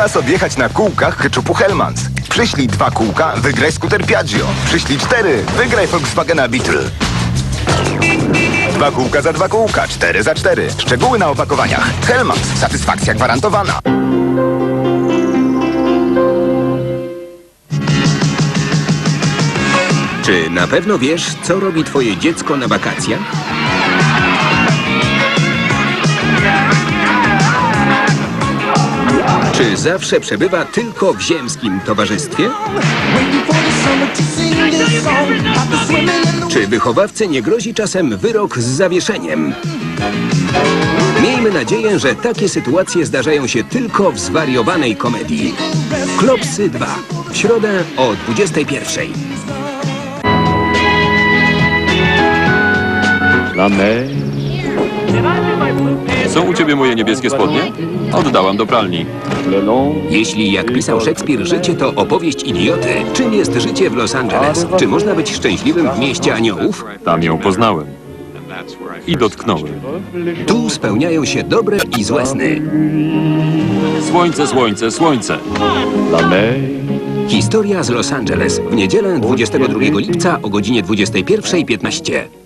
Czas odjechać na kółkach keczupu Hellmans. Przyślij dwa kółka, wygraj skuter Piaggio. Przyślij cztery, wygraj Volkswagena Beetle. Dwa kółka za dwa kółka, cztery za cztery. Szczegóły na opakowaniach. Hellmans, satysfakcja gwarantowana. Czy na pewno wiesz, co robi twoje dziecko na wakacjach? Czy zawsze przebywa tylko w ziemskim towarzystwie? Czy wychowawcy nie grozi czasem wyrok z zawieszeniem? Miejmy nadzieję, że takie sytuacje zdarzają się tylko w zwariowanej komedii. Klopsy 2. W środę o 21. La mer. Są u ciebie moje niebieskie spodnie? Oddałam do pralni. Jeśli, jak pisał Szekspir, życie to opowieść idioty, czym jest życie w Los Angeles? Czy można być szczęśliwym w mieście aniołów? Tam ją poznałem. I dotknąłem. Tu spełniają się dobre i złe sny. Słońce, słońce, słońce. Historia z Los Angeles w niedzielę 22 lipca o godzinie 21.15.